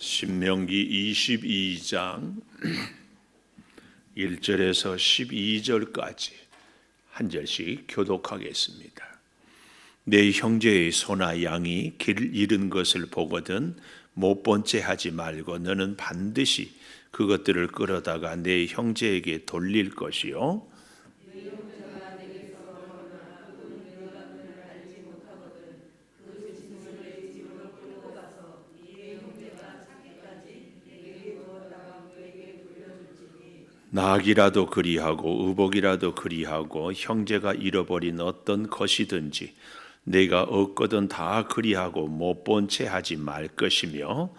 신명기 22장 1절에서 12절까지 한 절씩 교독하겠습니다. 내 형제의 소나 양이 길 잃은 것을 보거든 못 본 채 하지 말고 너는 반드시 그것들을 끌어다가 내 형제에게 돌릴 것이요 낙이라도 그리하고 의복이라도 그리하고 형제가 잃어버린 어떤 것이든지 내가 얻거든 다 그리하고 못 본 채 하지 말 것이며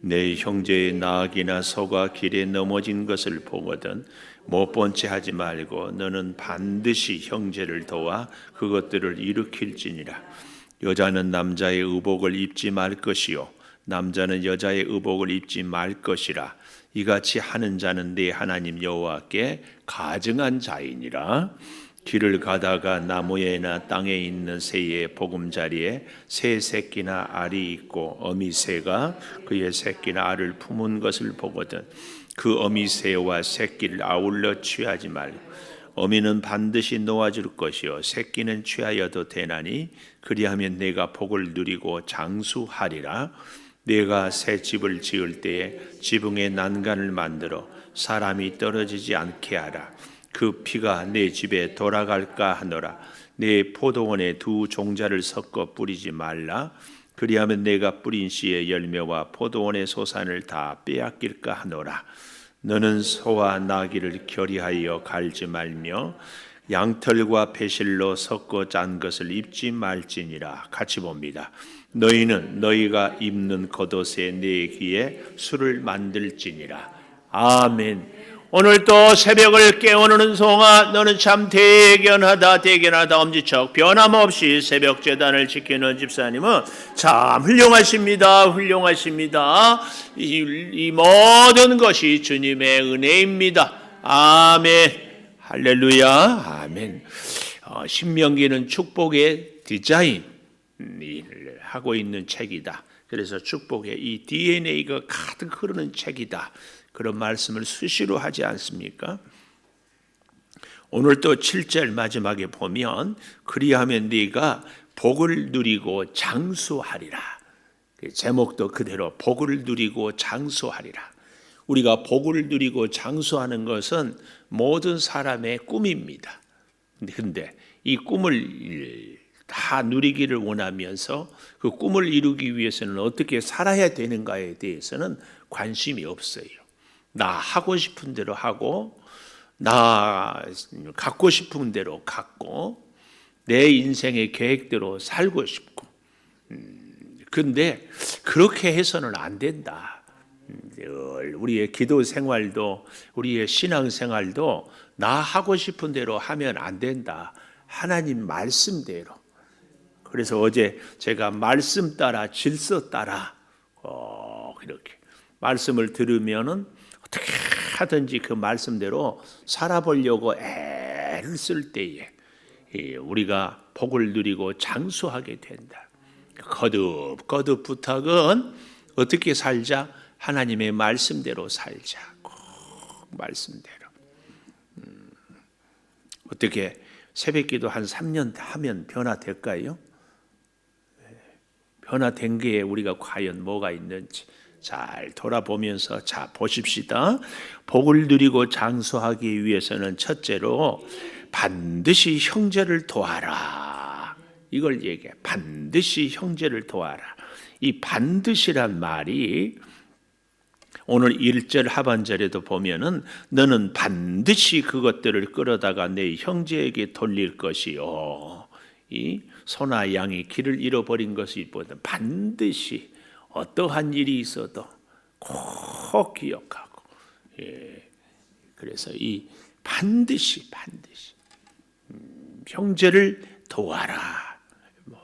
내 형제의 낙이나 소가 길에 넘어진 것을 보거든 못 본 채 하지 말고 너는 반드시 형제를 도와 그것들을 일으킬지니라. 여자는 남자의 의복을 입지 말 것이요 남자는 여자의 의복을 입지 말 것이라 이같이 하는 자는 내 하나님 여호와께 가증한 자이니라. 길을 가다가 나무에나 땅에 있는 새의 보금자리에 새 새끼나 알이 있고 어미 새가 그의 새끼나 알을 품은 것을 보거든. 그 어미 새와 새끼를 아울러 취하지 말고 어미는 반드시 놓아줄 것이요 새끼는 취하여도 되나니 그리하면 내가 복을 누리고 장수하리라 내가 새 집을 지을 때에 지붕에 난간을 만들어 사람이 떨어지지 않게 하라. 그 피가 내 집에 돌아갈까 하노라. 내 포도원에 두 종자를 섞어 뿌리지 말라. 그리하면 내가 뿌린 씨의 열매와 포도원의 소산을 다 빼앗길까 하노라. 너는 소와 나귀를 결의하여 갈지 말며 양털과 배실로 섞어 짠 것을 입지 말지니라. 같이 봅니다. 너희는 너희가 입는 겉옷에 내 귀에 술을 만들지니라. 아멘. 오늘 또 새벽을 깨우는 송아 너는 참 대견하다 대견하다. 엄지척 변함없이 새벽 재단을 지키는 집사님은 참 훌륭하십니다 훌륭하십니다. 이, 이 모든 것이 주님의 은혜입니다. 아멘. 할렐루야. 아멘. 어, 신명기는 축복의 디자인 하고 있는 책이다. 그래서 축복의 이 DNA가 가득 흐르는 책이다. 그런 말씀을 수시로 하지 않습니까? 오늘 또 7절 마지막에 보면 그리하면 네가 복을 누리고 장수하리라. 그 제목도 그대로 복을 누리고 장수하리라. 우리가 복을 누리고 장수하는 것은 모든 사람의 꿈입니다. 근데 이 꿈을 다 누리기를 원하면서 그 꿈을 이루기 위해서는 어떻게 살아야 되는가에 대해서는 관심이 없어요. 나 하고 싶은 대로 하고 나 갖고 싶은 대로 갖고 내 인생의 계획대로 살고 싶고 음, 근데 그렇게 해서는 안 된다. 우리의 기도 생활도 우리의 신앙 생활도 나 하고 싶은 대로 하면 안 된다. 하나님 말씀대로 그래서 어제 제가 말씀 따라 질서 따라 어, 이렇게 말씀을 들으면은 어떻게 하든지 그 말씀대로 살아보려고 애를 쓸 때에 우리가 복을 누리고 장수하게 된다. 거듭 거듭 부탁은 어떻게 살자 하나님의 말씀대로 살자. 꼭 말씀대로. 음, 어떻게 새벽기도 한 3년 하면 변화될까요? 변화된 게 우리가 과연 뭐가 있는지 잘 돌아보면서 자 보십시다. 복을 누리고 장수하기 위해서는 첫째로 반드시 형제를 도와라. 이걸 얘기해. 반드시 형제를 도와라. 이 반드시란 말이 오늘 1절 하반절에도 보면은 너는 반드시 그것들을 끌어다가 내 형제에게 돌릴 것이요. 이 소나 양이 길을 잃어버린 것이 있거든 반드시 어떠한 일이 있어도 꼭 기억하고 예. 그래서 이 반드시 반드시 음, 형제를 도와라 뭐,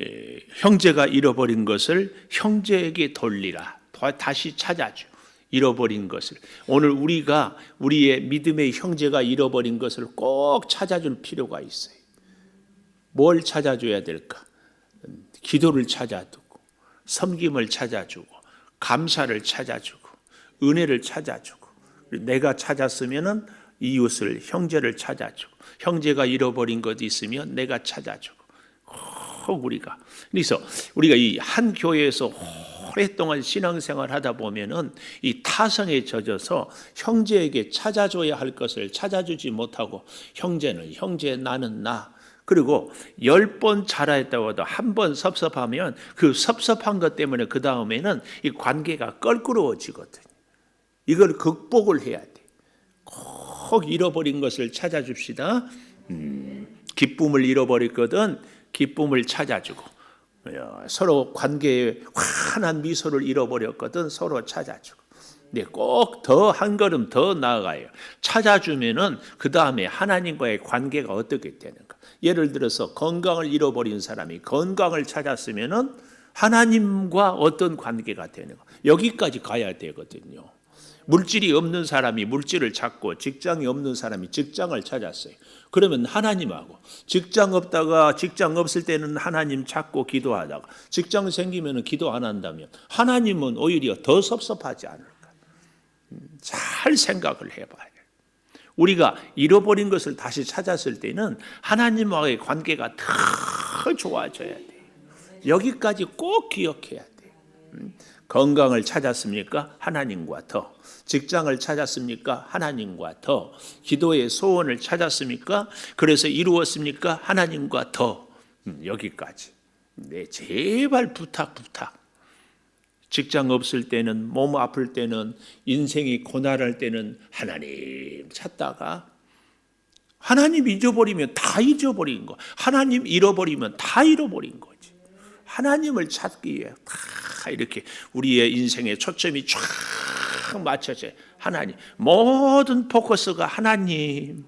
예. 형제가 잃어버린 것을 형제에게 돌리라 다시 찾아줘 잃어버린 것을 오늘 우리가 우리의 믿음의 형제가 잃어버린 것을 꼭 찾아줄 필요가 있어요. 뭘 찾아줘야 될까? 기도를 찾아두고 섬김을 찾아주고 감사를 찾아주고 은혜를 찾아주고 내가 찾았으면은 이웃을 형제를 찾아주고 형제가 잃어버린 것 있으면 내가 찾아주고 꼭 우리가 그래서 우리가 이 한 교회에서 오랫동안 신앙생활 하다 보면은 이 타성에 젖어서 형제에게 찾아줘야 할 것을 찾아주지 못하고 형제는 형제 나는 나 그리고 열 번 잘하였다고 해도 한 번 섭섭하면 그 섭섭한 것 때문에 그 다음에는 이 관계가 껄끄러워지거든요. 이걸 극복을 해야 돼. 꼭 잃어버린 것을 찾아줍시다. 음, 기쁨을 잃어버렸거든 기쁨을 찾아주고 어, 서로 관계에 환한 미소를 잃어버렸거든 서로 찾아주고. 네, 꼭 더 한 걸음 더 나아가요. 찾아주면은 그 다음에 하나님과의 관계가 어떻게 되는가? 예를 들어서 건강을 잃어버린 사람이 건강을 찾았으면은 하나님과 어떤 관계가 되는가? 여기까지 가야 되거든요. 물질이 없는 사람이 물질을 찾고 직장이 없는 사람이 직장을 찾았어요. 그러면 하나님하고 직장 없다가 직장 없을 때는 하나님 찾고 기도하다가 직장 생기면 기도 안 한다면 하나님은 오히려 더 섭섭하지 않을까? 음, 잘 생각을 해봐야 돼. 우리가 잃어버린 것을 다시 찾았을 때는 하나님과의 관계가 더 좋아져야 돼. 여기까지 꼭 기억해야 돼. 음, 건강을 찾았습니까? 하나님과 더. 직장을 찾았습니까? 하나님과 더. 기도의 소원을 찾았습니까? 그래서 이루었습니까? 하나님과 더. 음, 여기까지. 네, 제발 부탁, 부탁. 직장 없을 때는, 몸 아플 때는, 인생이 고난할 때는 하나님 찾다가 하나님 잊어버리면 다 잊어버린 거. 하나님 잃어버리면 다 잃어버린 거지. 하나님을 찾기 위해 다 이렇게 우리의 인생에 초점이 쫙 맞춰져. 하나님. 모든 포커스가 하나님.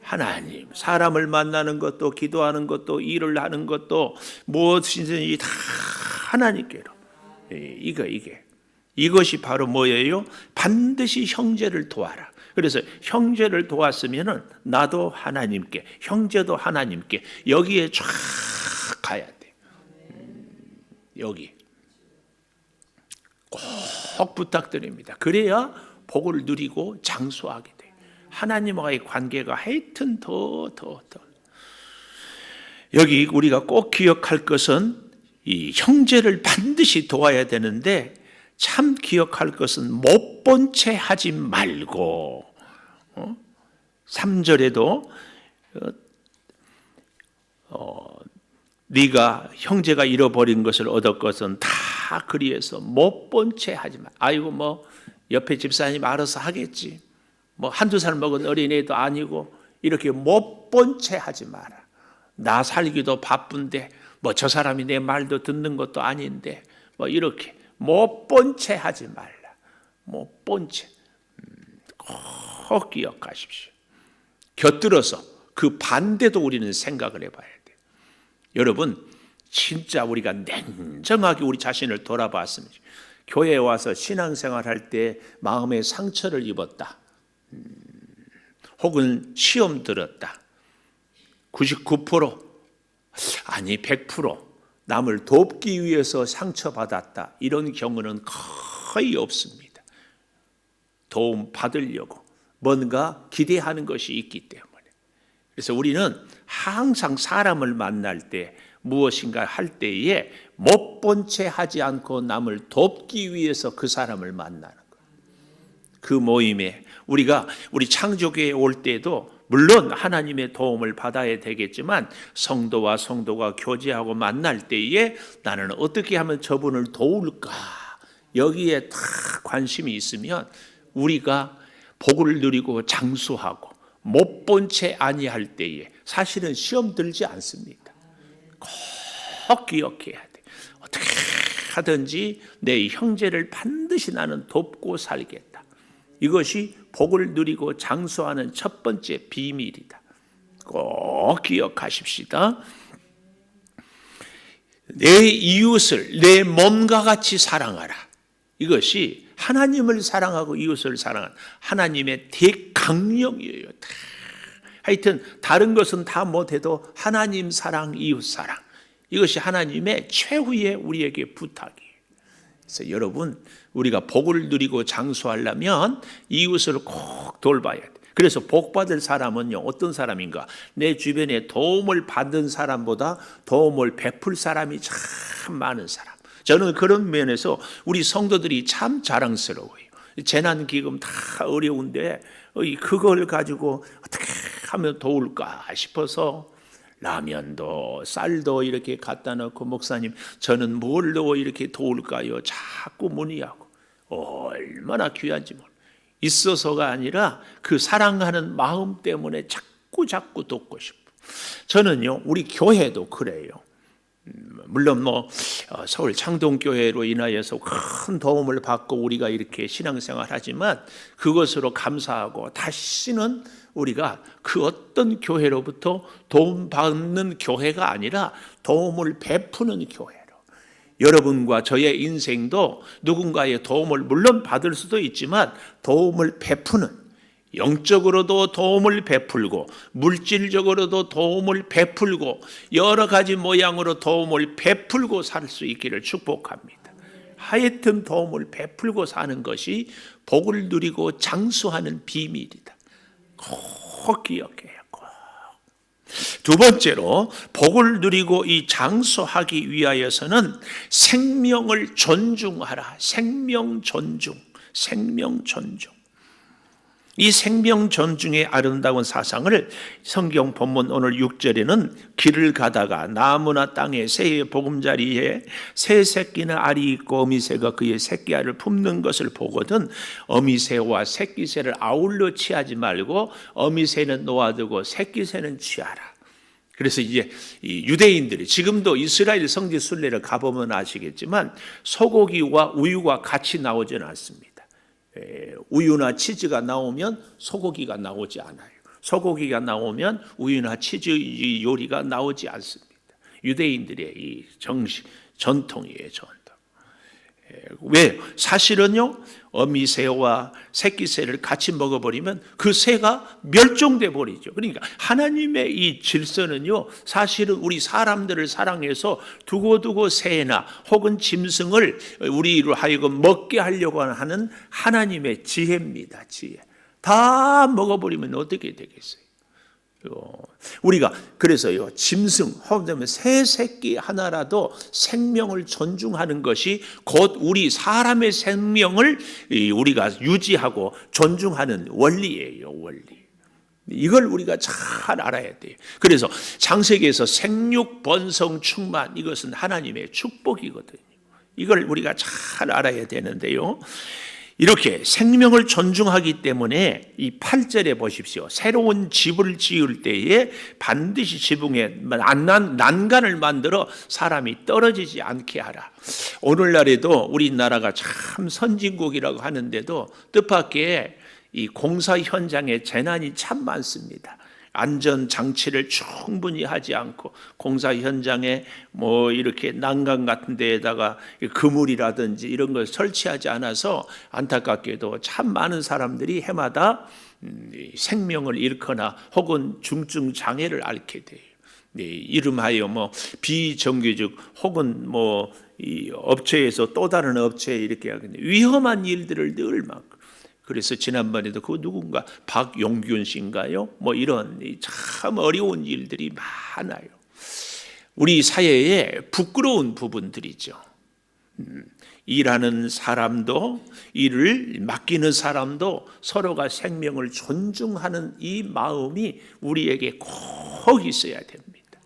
하나님. 사람을 만나는 것도 기도하는 것도 일을 하는 것도 무엇이든지 다 하나님께로. 예, 이거 이게. 이것이 바로 뭐예요? 반드시 형제를 도와라. 그래서 형제를 도왔으면은 나도 하나님께, 형제도 하나님께 여기에 쫙 가야 돼. 음, 여기. 꼭 부탁드립니다. 그래야 복을 누리고 장수하게 돼. 하나님과의 관계가 하여튼 더, 더, 더. 여기 우리가 꼭 기억할 것은 이 형제를 반드시 도와야 되는데 참 기억할 것은 못 본 채 하지 말고 어? 3절에도 어, 어, 네가 형제가 잃어버린 것을 얻을 것은 다 그리해서 못 본 채 하지 마. 아이고 뭐 옆에 집사님 알아서 하겠지. 뭐 한두 살 먹은 어린애도 아니고 이렇게 못 본 채 하지 마라. 나 살기도 바쁜데 뭐 저 사람이 내 말도 듣는 것도 아닌데 뭐 이렇게 못 본 채 하지 말라. 못 본 채. 음, 꼭 기억하십시오. 곁들어서 그 반대도 우리는 생각을 해봐야 돼. 여러분, 진짜 우리가 냉정하게 우리 자신을 돌아봤으면 교회에 와서 신앙생활 할때 마음의 상처를 입었다. 음, 혹은 시험 들었다. 99% 아니 100% 남을 돕기 위해서 상처받았다. 이런 경우는 거의 없습니다. 도움 받으려고 뭔가 기대하는 것이 있기 때문에. 그래서 우리는 항상 사람을 만날 때 무엇인가 할 때에 못 본 채 하지 않고 남을 돕기 위해서 그 사람을 만나는 거예요. 그 모임에 우리가 우리 창조교에 올 때도 물론 하나님의 도움을 받아야 되겠지만 성도와 성도가 교제하고 만날 때에 나는 어떻게 하면 저분을 도울까 여기에 다 관심이 있으면 우리가 복을 누리고 장수하고 못 본 채 아니할 때에 사실은 시험 들지 않습니다. 꼭 기억해야 돼. 어떻게 하든지 내 형제를 반드시 나는 돕고 살겠다. 이것이 복을 누리고 장수하는 첫 번째 비밀이다. 꼭 기억하십시다. 내 이웃을 내 몸과 같이 사랑하라. 이것이 하나님을 사랑하고 이웃을 사랑하는 하나님의 대강령이에요. 하여튼 다른 것은 다 못해도 하나님 사랑, 이웃 사랑 이것이 하나님의 최후의 우리에게 부탁이에요. 그래서 여러분 우리가 복을 누리고 장수하려면 이웃을 꼭 돌봐야 돼. 그래서 복 받을 사람은요 어떤 사람인가? 내 주변에 도움을 받은 사람보다 도움을 베풀 사람이 참 많은 사람. 저는 그런 면에서 우리 성도들이 참 자랑스러워요. 재난 기금 다 어려운데 이 그걸 가지고 어떻게 하면 도울까 싶어서 라면도 쌀도 이렇게 갖다 놓고 목사님 저는 뭘 넣어 이렇게 도울까요? 자꾸 문의하고 얼마나 귀한지 몰라. 있어서가 아니라 그 사랑하는 마음 때문에 자꾸 자꾸 돕고 싶어. 저는요 우리 교회도 그래요. 음, 물론 뭐 어, 서울 창동교회로 인하여서 큰 도움을 받고 우리가 이렇게 신앙생활 하지만 그것으로 감사하고 다시는 우리가 그 어떤 교회로부터 도움 받는 교회가 아니라 도움을 베푸는 교회로 여러분과 저의 인생도 누군가의 도움을 물론 받을 수도 있지만 도움을 베푸는 영적으로도 도움을 베풀고 물질적으로도 도움을 베풀고 여러 가지 모양으로 도움을 베풀고 살 수 있기를 축복합니다. 하여튼 도움을 베풀고 사는 것이 복을 누리고 장수하는 비밀이다. 꼭 기억해요. 꼭. 두 번째로 복을 누리고 이 장수하기 위하여서는 생명을 존중하라. 생명 존중. 생명 존중. 이 생명 존중의 아름다운 사상을 성경 본문 오늘 6절에는 길을 가다가 나무나 땅에 새의 보금자리에 새 새끼나 알이 있고 어미새가 그의 새끼 알을 품는 것을 보거든 어미새와 새끼새를 아울러 취하지 말고 어미새는 놓아두고 새끼새는 취하라. 그래서 이제 유대인들이 지금도 이스라엘 성지 순례를 가보면 아시겠지만 소고기와 우유가 같이 나오지는 않습니다. 우유나 치즈가 나오면 소고기가 나오지 않아요. 소고기가 나오면 우유나 치즈 요리가 나오지 않습니다. 유대인들의 이 정식 전통이에요, 전통. 왜? 사실은요, 어미새와 새끼새를 같이 먹어버리면 그 새가 멸종돼 버리죠. 그러니까 하나님의 이 질서는요, 사실은 우리 사람들을 사랑해서 두고두고 새나 혹은 짐승을 우리로 하여금 먹게 하려고 하는 하나님의 지혜입니다, 지혜. 다 먹어버리면 어떻게 되겠어요? 우리가 그래서요 짐승 혹은 새 새끼 하나라도 생명을 존중하는 것이 곧 우리 사람의 생명을 우리가 유지하고 존중하는 원리예요 원리. 이걸 우리가 잘 알아야 돼요. 그래서 창세기에서 생육 번성 충만 이것은 하나님의 축복이거든요. 이걸 우리가 잘 알아야 되는데요. 이렇게 생명을 존중하기 때문에 이 8절에 보십시오. 새로운 집을 지을 때에 반드시 지붕에 난간을 만들어 사람이 떨어지지 않게 하라. 오늘날에도 우리나라가 참 선진국이라고 하는데도 뜻밖의 이 공사 현장에 재난이 참 많습니다. 안전 장치를 충분히 하지 않고 공사 현장에 뭐 이렇게 난간 같은 데에다가 그물이라든지 이런 걸 설치하지 않아서 안타깝게도 참 많은 사람들이 해마다 음, 생명을 잃거나 혹은 중증 장애를 앓게 돼요. 네, 이름하여 뭐 비정규직 혹은 뭐 이 업체에서 또 다른 업체에 이렇게 위험한 일들을 늘 막. 그래서 지난번에도 그 누군가 박용균 씨인가요? 뭐 이런 참 어려운 일들이 많아요. 우리 사회에 부끄러운 부분들이죠. 음, 일하는 사람도 일을 맡기는 사람도 서로가 생명을 존중하는 이 마음이 우리에게 꼭 있어야 됩니다.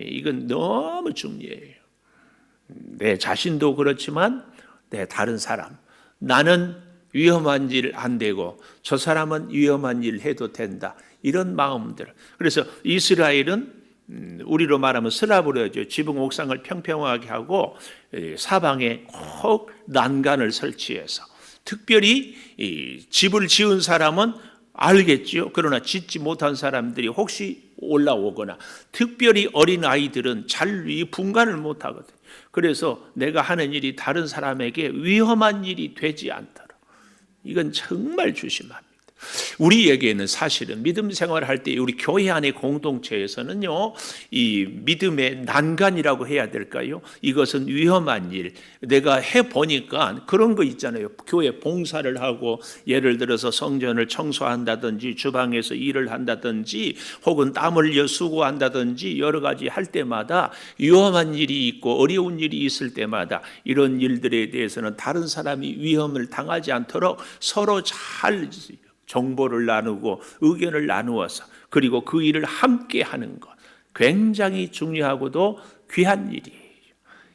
이건 너무 중요해요. 내 자신도 그렇지만 내 다른 사람 나는 위험한 일 안 되고 저 사람은 위험한 일 해도 된다. 이런 마음들. 그래서 이스라엘은 음, 우리로 말하면 슬라브로죠. 지붕 옥상을 평평하게 하고 사방에 꼭 난간을 설치해서 특별히 집을 지은 사람은 알겠지요. 그러나 짓지 못한 사람들이 혹시 올라오거나 특별히 어린 아이들은 잘 분간을 못 하거든. 그래서 내가 하는 일이 다른 사람에게 위험한 일이 되지 않도록 이건 정말 조심합니다. 우리에게는 사실은 믿음 생활할 때 우리 교회 안의 공동체에서는요, 이 믿음의 난간이라고 해야 될까요? 이것은 위험한 일. 내가 해 보니까 그런 거 있잖아요. 교회 봉사를 하고 예를 들어서 성전을 청소한다든지 주방에서 일을 한다든지 혹은 땀 흘려 수고한다든지 여러 가지 할 때마다 위험한 일이 있고 어려운 일이 있을 때마다 이런 일들에 대해서는 다른 사람이 위험을 당하지 않도록 서로 잘 정보를 나누고 의견을 나누어서 그리고 그 일을 함께 하는 것 굉장히 중요하고도 귀한 일이에요.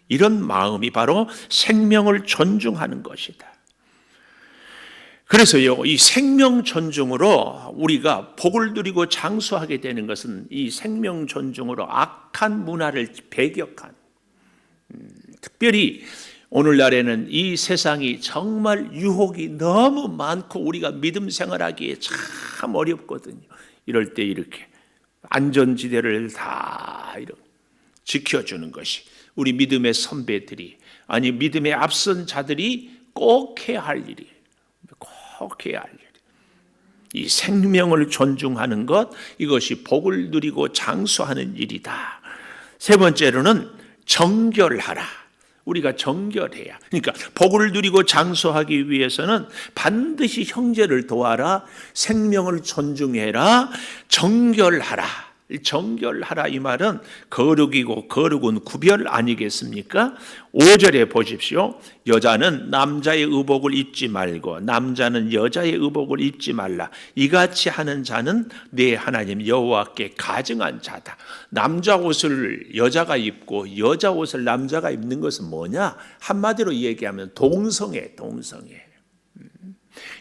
이런 마음이 바로 생명을 존중하는 것이다. 그래서요, 이 생명 존중으로 우리가 복을 누리고 장수하게 되는 것은 이 생명 존중으로 악한 문화를 배격한, 음, 특별히 오늘날에는 이 세상이 정말 유혹이 너무 많고 우리가 믿음 생활하기에 참 어렵거든요. 이럴 때 이렇게 안전지대를 다 이렇게 지켜주는 것이 우리 믿음의 선배들이 아니 믿음의 앞선 자들이 꼭 해야 할 일이에요. 꼭 해야 할 일. 이 생명을 존중하는 것 이것이 복을 누리고 장수하는 일이다. 세 번째로는 정결하라. 우리가 정결해야. 그러니까 복을 누리고 장수하기 위해서는 반드시 형제를 도와라, 생명을 존중해라, 정결하라. 정결하라 이 말은 거룩이고 거룩은 구별 아니겠습니까? 5절에 보십시오. 여자는 남자의 의복을 입지 말고 남자는 여자의 의복을 입지 말라. 이같이 하는 자는 내 하나님 여호와께 가증한 자다. 남자 옷을 여자가 입고 여자 옷을 남자가 입는 것은 뭐냐? 한마디로 얘기하면 동성애, 동성애. 음.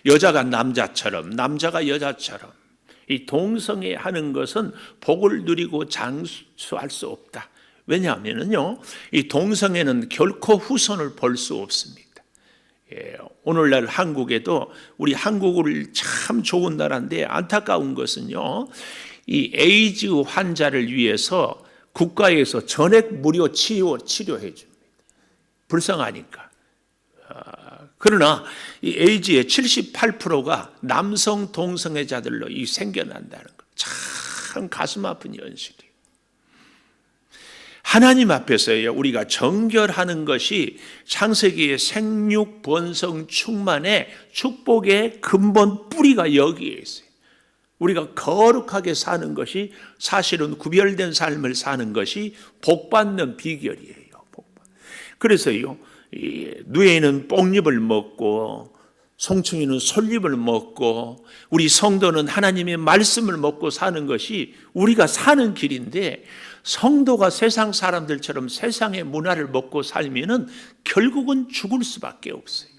여자가 남자처럼 남자가 여자처럼 이 동성애 하는 것은 복을 누리고 장수할 수 없다. 왜냐하면요, 이 동성애는 결코 후손을 볼 수 없습니다. 예, 오늘날 한국에도 우리 한국을 참 좋은 나라인데 안타까운 것은요, 이 에이즈 환자를 위해서 국가에서 전액 무료 치료 치료해 줍니다. 불쌍하니까. 그러나 이 에이즈의 78%가 남성 동성애자들로 이 생겨난다는 것. 참 가슴 아픈 현실이에요. 하나님 앞에서요, 우리가 정결하는 것이 창세기의 생육, 번성, 충만의 축복의 근본 뿌리가 여기에 있어요. 우리가 거룩하게 사는 것이 사실은 구별된 삶을 사는 것이 복받는 비결이에요. 그래서요, 누에는 뽕잎을 먹고 송충이는 솔잎을 먹고 우리 성도는 하나님의 말씀을 먹고 사는 것이 우리가 사는 길인데 성도가 세상 사람들처럼 세상의 문화를 먹고 살면은 결국은 죽을 수밖에 없어요.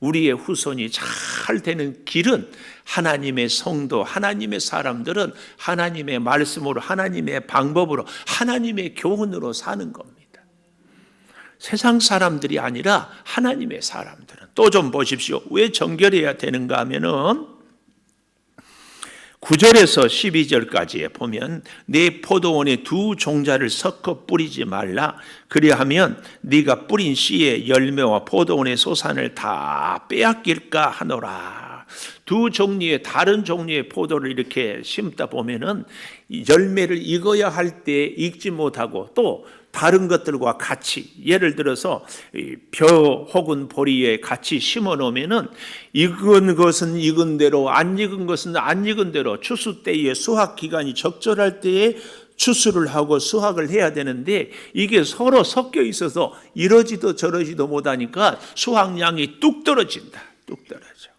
우리의 후손이 잘 되는 길은 하나님의 성도, 하나님의 사람들은 하나님의 말씀으로, 하나님의 방법으로, 하나님의 교훈으로 사는 겁니다. 세상 사람들이 아니라 하나님의 사람들은. 또 좀 보십시오. 왜 정결해야 되는가 하면은 9절에서 12절까지에 보면 내 포도원에 두 종자를 섞어 뿌리지 말라. 그리하면 네가 뿌린 씨의 열매와 포도원의 소산을 다 빼앗길까 하노라. 두 종류의 다른 종류의 포도를 이렇게 심다 보면은 열매를 익어야 할 때 익지 못하고 또 다른 것들과 같이 예를 들어서 벼 혹은 보리에 같이 심어 놓으면은 익은 것은 익은 대로 안 익은 것은 안 익은 대로 추수 때에 수확 기간이 적절할 때에 추수를 하고 수확을 해야 되는데 이게 서로 섞여 있어서 이러지도 저러지도 못하니까 수확량이 뚝 떨어진다. 뚝 떨어져.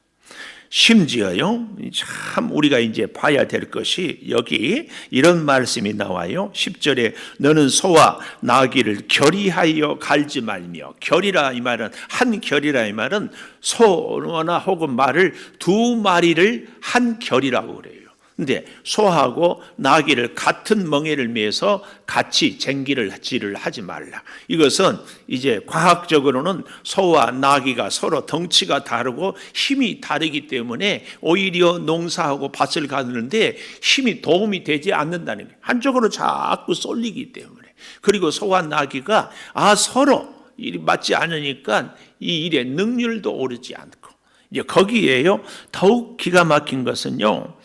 심지어요, 참 우리가 이제 봐야 될 것이 여기 이런 말씀이 나와요. 10절에 너는 소와 나귀를 결의하여 갈지 말며 결이라 이 말은 한 결이라 이 말은 소나 혹은 말을 두 마리를 한 결이라고 그래요. 근데 소하고 나귀를 같은 멍에를 매서 같이 쟁기를 지를 하지 말라. 이것은 이제 과학적으로는 소와 나귀가 서로 덩치가 다르고 힘이 다르기 때문에 오히려 농사하고 밭을 가는데 힘이 도움이 되지 않는다는 거예요. 한쪽으로 자꾸 쏠리기 때문에. 그리고 소와 나귀가 아 서로 일이 맞지 않으니까 이 일에 능률도 오르지 않고 이제 거기에요. 더욱 기가 막힌 것은요.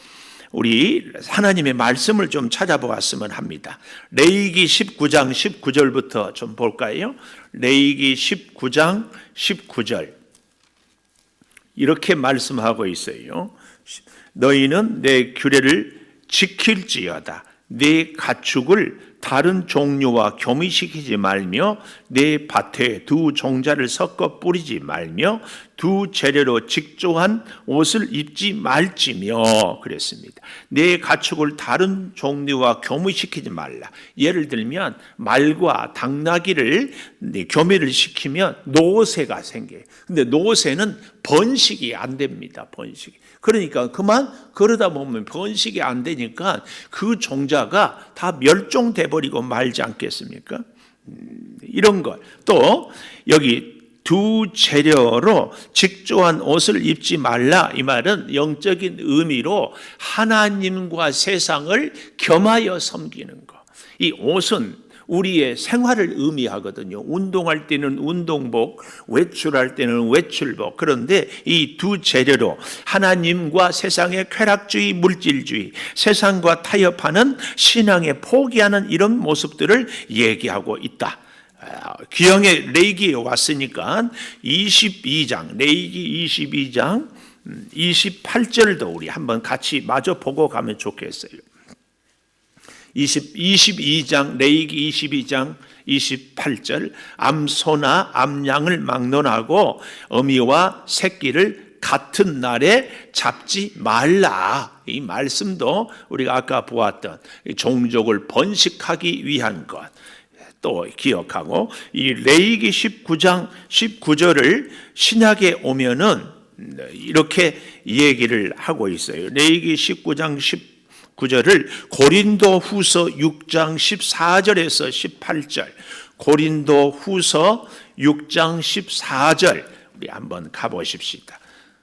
우리 하나님의 말씀을 좀 찾아보았으면 합니다. 레이기 19장 19절부터 좀 볼까요? 레이기 19장 19절. 이렇게 말씀하고 있어요. 너희는 내 규례를 지킬지어다. 내 가축을 다른 종류와 교미시키지 말며 내 밭에 두 종자를 섞어 뿌리지 말며 두 재료로 직조한 옷을 입지 말지며 그랬습니다. 내 가축을 다른 종류와 교미시키지 말라. 예를 들면 말과 당나귀를 교미를 시키면 노새가 생겨요. 근데 노새는 번식이 안 됩니다. 번식이. 그러니까 그만 그러다 보면 번식이 안 되니까 그 종자가 다 멸종돼 버리고 말지 않겠습니까? 음, 이런 것. 또 여기 두 재료로 직조한 옷을 입지 말라 이 말은 영적인 의미로 하나님과 세상을 겸하여 섬기는 것. 이 옷은 우리의 생활을 의미하거든요. 운동할 때는 운동복, 외출할 때는 외출복. 그런데 이 두 재료로 하나님과 세상의 쾌락주의, 물질주의, 세상과 타협하는 신앙에 포기하는 이런 모습들을 얘기하고 있다. 기영의 레이기에 왔으니까 22장, 레이기 22장 28절도 우리 한번 같이 마저 보고 가면 좋겠어요. 20, 22장 레이기 22장 28절 암소나 암양을 막론하고 어미와 새끼를 같은 날에 잡지 말라. 이 말씀도 우리가 아까 보았던 종족을 번식하기 위한 것. 또 기억하고 이 레이기 19장 19절을 신약에 오면은 이렇게 얘기를 하고 있어요. 레이기 19장 10 9절을 고린도 후서 6장 14절에서 18절, 고린도 후서 6장 14절, 우리 한번 가보십시다.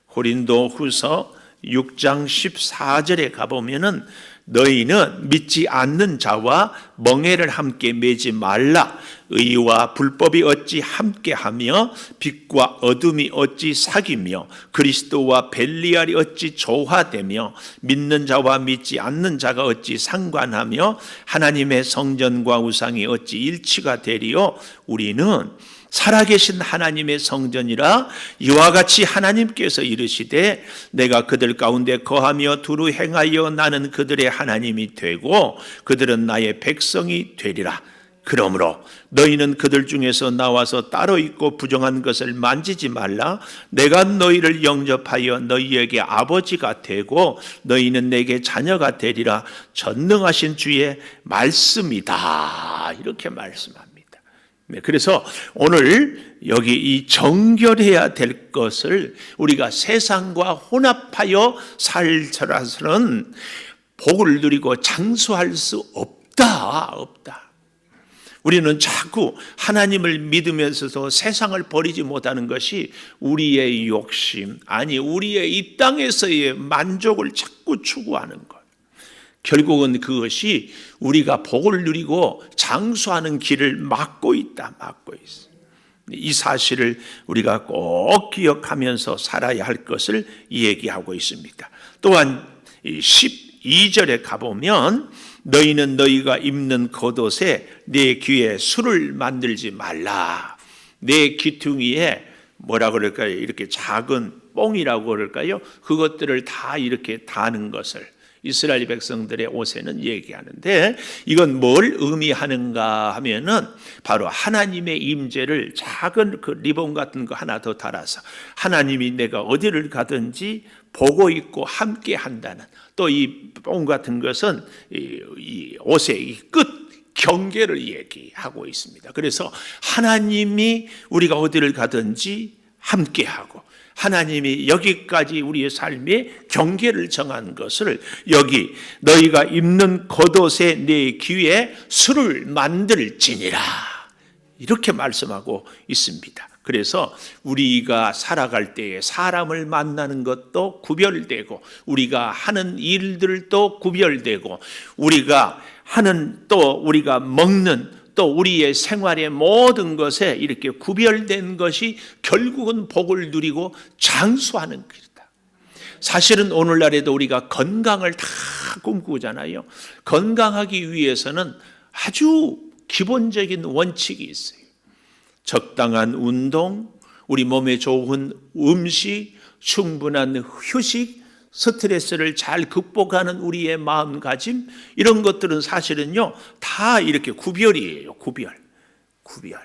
고린도 후서 6장 14절에 가보면은 너희는 믿지 않는 자와 멍해를 함께 매지 말라. 의와 불법이 어찌 함께하며 빛과 어둠이 어찌 사귀며 그리스도와 벨리알이 어찌 조화되며 믿는 자와 믿지 않는 자가 어찌 상관하며 하나님의 성전과 우상이 어찌 일치가 되리요 우리는 살아계신 하나님의 성전이라 이와 같이 하나님께서 이르시되 내가 그들 가운데 거하며 두루 행하여 나는 그들의 하나님이 되고 그들은 나의 백성이 되리라. 그러므로 너희는 그들 중에서 나와서 따로 있고 부정한 것을 만지지 말라. 내가 너희를 영접하여 너희에게 아버지가 되고 너희는 내게 자녀가 되리라. 전능하신 주의 말씀이다. 이렇게 말씀합니다. 네, 그래서 오늘 여기 이 정결해야 될 것을 우리가 세상과 혼합하여 살처라서는 복을 누리고 장수할 수 없다, 없다. 우리는 자꾸 하나님을 믿으면서도 세상을 버리지 못하는 것이 우리의 욕심, 아니, 우리의 이 땅에서의 만족을 자꾸 추구하는 것. 결국은 그것이 우리가 복을 누리고 장수하는 길을 막고 있다, 막고 있어. 이 사실을 우리가 꼭 기억하면서 살아야 할 것을 얘기하고 있습니다. 또한 12절에 가보면 너희는 너희가 입는 겉옷에 내 귀에 술을 만들지 말라. 내 귀퉁이에 뭐라 그럴까요? 이렇게 작은 뽕이라고 그럴까요? 그것들을 다 이렇게 다는 것을 이스라엘 백성들의 옷에는 얘기하는데 이건 뭘 의미하는가 하면은 바로 하나님의 임재를 작은 그 리본 같은 거 하나 더 달아서 하나님이 내가 어디를 가든지 보고 있고 함께 한다는 또 이 뽕 같은 것은 이 옷의 끝 경계를 얘기하고 있습니다. 그래서 하나님이 우리가 어디를 가든지 함께하고 하나님이 여기까지 우리의 삶의 경계를 정한 것을 여기 너희가 입는 겉옷에 내 귀에 술을 만들지니라 이렇게 말씀하고 있습니다. 그래서 우리가 살아갈 때에 사람을 만나는 것도 구별되고 우리가 하는 일들도 구별되고 우리가 하는 또 우리가 먹는 또 우리의 생활의 모든 것에 이렇게 구별된 것이 결국은 복을 누리고 장수하는 길이다. 사실은 오늘날에도 우리가 건강을 다 꿈꾸잖아요. 건강하기 위해서는 아주 기본적인 원칙이 있어요. 적당한 운동, 우리 몸에 좋은 음식, 충분한 휴식, 스트레스를 잘 극복하는 우리의 마음가짐, 이런 것들은 사실은요, 다 이렇게 구별이에요. 구별. 구별.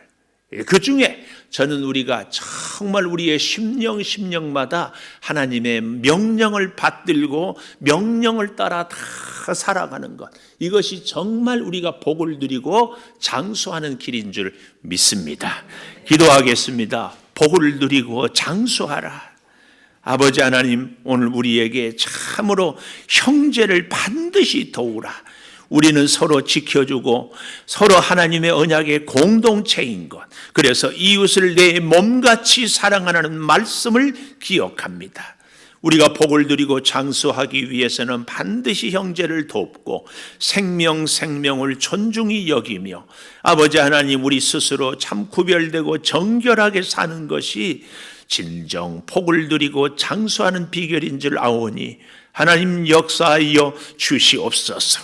그 중에 저는 우리가 정말 우리의 심령 심령마다 하나님의 명령을 받들고 명령을 따라 다 살아가는 것. 이것이 정말 우리가 복을 누리고 장수하는 길인 줄 믿습니다. 기도하겠습니다. 복을 누리고 장수하라. 아버지 하나님, 오늘 우리에게 참으로 형제를 반드시 도우라. 우리는 서로 지켜주고 서로 하나님의 언약의 공동체인 것. 그래서 이웃을 내 몸같이 사랑하는 말씀을 기억합니다. 우리가 복을 누리고 장수하기 위해서는 반드시 형제를 돕고 생명 생명을 존중히 여기며 아버지 하나님 우리 스스로 참 구별되고 정결하게 사는 것이 진정 복을 누리고 장수하는 비결인 줄 아오니 하나님 역사하여 주시옵소서.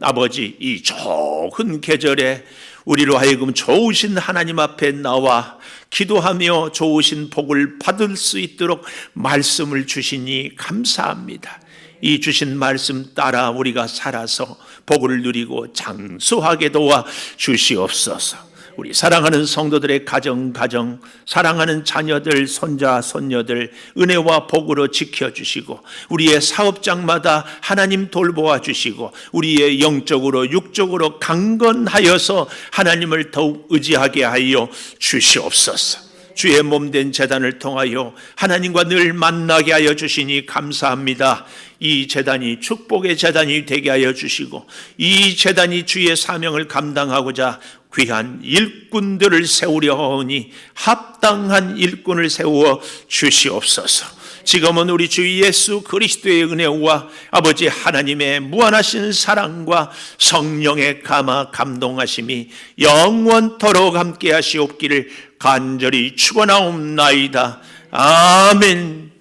아버지 이 좋은 계절에 우리로 하여금 좋으신 하나님 앞에 나와 기도하며 좋으신 복을 받을 수 있도록 말씀을 주시니 감사합니다. 이 주신 말씀 따라 우리가 살아서 복을 누리고 장수하게 도와 주시옵소서. 우리 사랑하는 성도들의 가정 가정 사랑하는 자녀들 손자 손녀들 은혜와 복으로 지켜 주시고 우리의 사업장마다 하나님 돌보아 주시고 우리의 영적으로 육적으로 강건하여서 하나님을 더욱 의지하게 하여 주시옵소서. 주의 몸 된 재단을 통하여 하나님과 늘 만나게 하여 주시니 감사합니다. 이 재단이 축복의 재단이 되게 하여 주시고 이 재단이 주의 사명을 감당하고자 귀한 일꾼들을 세우려 하오니 합당한 일꾼을 세워 주시옵소서. 지금은 우리 주 예수 그리스도의 은혜와 아버지 하나님의 무한하신 사랑과 성령의 감화 감동하심이 영원토록 함께 하시옵기를 간절히 축원하옵나이다. 아멘.